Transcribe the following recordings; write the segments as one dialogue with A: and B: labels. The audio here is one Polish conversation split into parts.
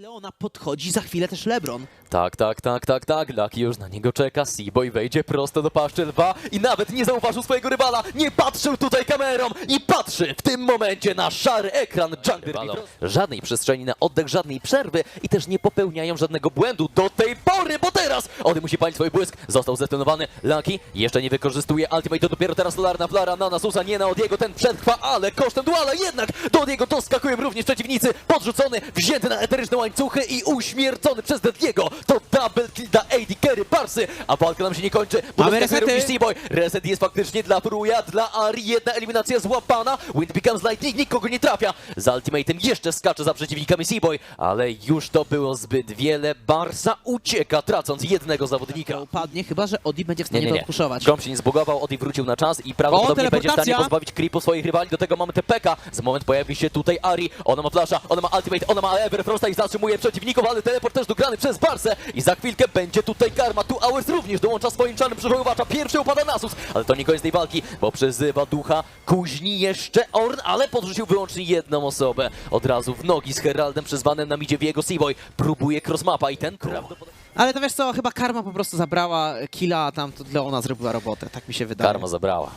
A: Leona podchodzi za chwilę też LeBron.
B: Tak, tak, tak, tak, tak. Lucky już na niego czeka. Seaboy wejdzie prosto do paszczy lwa i nawet nie zauważył swojego rywala. Nie patrzył tutaj kamerą i patrzy w tym momencie na szary ekran Jungler. Żadnej przestrzeni na oddech, żadnej przerwy i też nie popełniają żadnego błędu do tej pory, bo teraz Ody musi palić swój błysk. Został zdetonowany. Lucky jeszcze nie wykorzystuje Ultimate, to dopiero teraz Solarna Flara na Nasusa, nie na Odiego. Ten przetrwa, ale kosztem duala jednak do Odiego doskakują również przeciwnicy. Podrzucony, wzięty na eteryczne łańcuchy i uśmiercony przez Dediego. To double kill dla AD Carry Parsy, a walka nam się nie kończy. bo
A: Mamy resety.
B: Seaboy. Reset jest faktycznie dla Fruja, dla Ari. Jedna eliminacja złapana. Wind becomes lightning, nikogo nie trafia. Z ultimatem jeszcze skacze za przeciwnikami Seaboy, ale już to było zbyt wiele. Barsa ucieka, tracąc jednego zawodnika.
A: Upadnie, chyba że Odi będzie w
B: Nie,
A: stanie
B: nie,
A: to
B: nie.
A: odpuszować.
B: Grom się nie zbugował, Odi wrócił na czas i prawdopodobnie będzie w stanie pozbawić creepu swoich rywali. Do tego mamy TPK. Za moment pojawi się tutaj Ari. Ona ma flasha, ona ma ultimate, ona ma Everfrosta i zatrzymuje przeciwników, ale teleport też dograny przez Barsę. I za chwilkę będzie tutaj karma. Tu Hours również dołącza swoim czarnym przywoływacza. Pierwszy upada Nasus, ale to nie koniec tej walki, bo przyzywa ducha kuźni jeszcze Orn, ale podrzucił wyłącznie jedną osobę. Od razu w nogi z Heraldem przyzwanym na midzie w jego Seaboy. Próbuje crossmapa i ten prawdopodobnie...
A: Ale to wiesz co, chyba Karma po prostu zabrała killa, a tam to Leona zrobiła robotę, tak mi się wydaje.
B: Karma zabrała.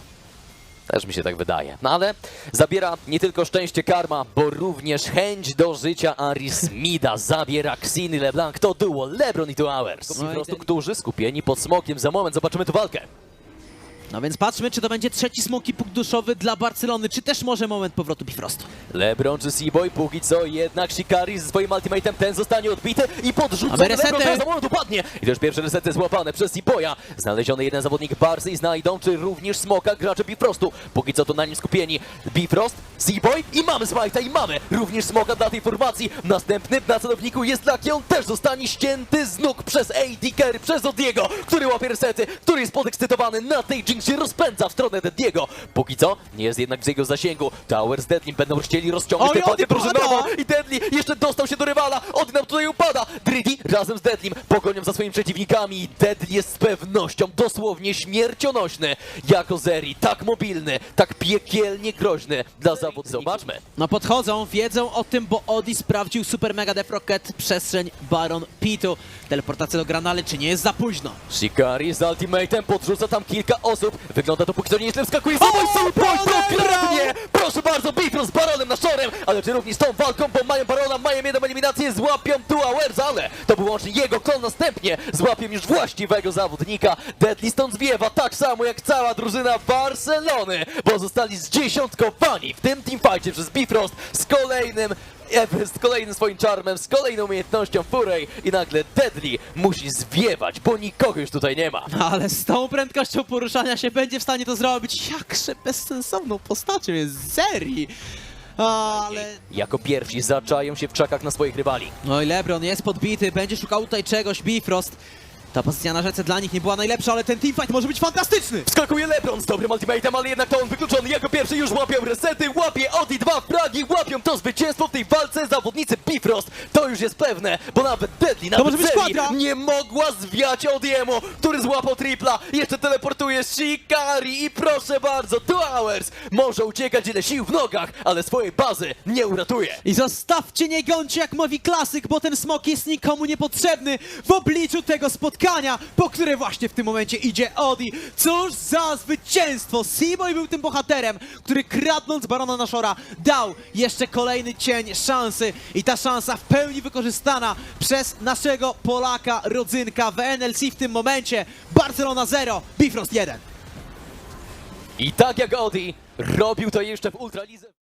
B: Też mi się tak wydaje. No ale zabiera nie tylko szczęście karma, bo również chęć do życia Aris Mida. Zabiera Xiny LeBlanc. To duo LeBron i to Hours.
A: No
B: Po prostu którzy skupieni pod smokiem. Za moment zobaczymy tu walkę.
A: No więc patrzmy, czy to będzie trzeci smoki punkt duszowy dla Barcelony, czy też może moment powrotu Bifrostu.
B: LeBron czy Seaboy? Póki co jednak Shikari ze swoim ultimatem. Ten zostanie odbity i podrzucony. LeBron za moment upadnie. I też pierwsze resety złapane przez Seaboya. Znaleziony jeden zawodnik Barsy i znajdą, czy również smoka gracze Bifrostu. Póki co to na nim skupieni. Bifrost, Seaboy i mamy Smite'a i mamy również smoka dla tej formacji. Następny na celowniku jest Lucky. On też zostanie ścięty z nóg przez AD Carry, przez Odiego, który łapie resety, który jest podekscytowany na tej Jinx się rozpędza w stronę Dediego. Póki co nie jest jednak w jego zasięgu. Tower z Deadlim będą chcieli rozciągnąć tę
A: pada!
B: drużynową i Deadly jeszcze dostał się do razem z Deadlim pogonią za swoimi przeciwnikami. Deadly jest z pewnością dosłownie śmiercionośny jako Zeri. Tak mobilny, tak piekielnie groźny dla zawodników. Zobaczmy.
A: No podchodzą, wiedzą o tym, bo Odi sprawdził Super Mega Def Rocket, przestrzeń Baron Pitu. Teleportacja do Granale, czy nie jest za późno?
B: Shikari z ultimatem podrzuca tam kilka osób. Wygląda to póki co nieźle, wskakuje
A: O,
B: Seaboy, Seaboy
A: Baron
B: dokładnie! Proszę bardzo, Bifrost z Baronem na szorem, ale czy również tą walką, bo mają Barona, mają jedną eliminację, złapią tu Hours, ale to był łącznie jego klon następnie, złapią już właściwego zawodnika. Deadly stąd zwiewa, tak samo jak cała drużyna Barcelony, bo zostali zdziesiątkowani w tym teamfightie przez Bifrost z kolejnym e, z kolejnym swoim czarmem, z kolejną umiejętnością Furej i nagle Deadly musi zwiewać, bo nikogo już tutaj nie ma.
A: Ale z tą prędkością poruszania się będzie w stanie to zrobić. Jakże bezsensowną postacią jest Zeri. Ale...
B: Jako pierwsi zaczają się w czakach na swoich rywali.
A: No i LeBron jest podbity, będzie szukał tutaj czegoś, Bifrost. Ta pozycja na rzece dla nich nie była najlepsza, ale ten teamfight może być fantastyczny!
B: Wskakuje LeBron z dobrym ultimatem, ale jednak to on wykluczony. Jako pierwszy już łapią resety, łapie Odi dwa fragi, łapią to zwycięstwo w tej walce zawodnicy Bifrost. To już jest pewne, bo nawet Deadly, Zeri
A: kwadra.
B: nie mogła zwiać Odiemu, który złapał tripla. Jeszcze teleportuje Shikari i proszę bardzo, Two Hours może uciekać ile sił w nogach, ale swojej bazy nie uratuje.
A: I zostawcie nie gońcie jak mówi klasyk, bo ten smok jest nikomu niepotrzebny w obliczu tego spotkania, po które właśnie w tym momencie idzie Odi. Cóż za zwycięstwo! Seaboy był tym bohaterem, który kradnąc Barona Nashora dał jeszcze kolejny cień szansy i ta szansa w pełni wykorzystana przez naszego Polaka rodzynka w NLC w tym momencie. Barcelona 0, Bifrost 1.
B: I tak jak Odi robił to jeszcze w Ultralidze.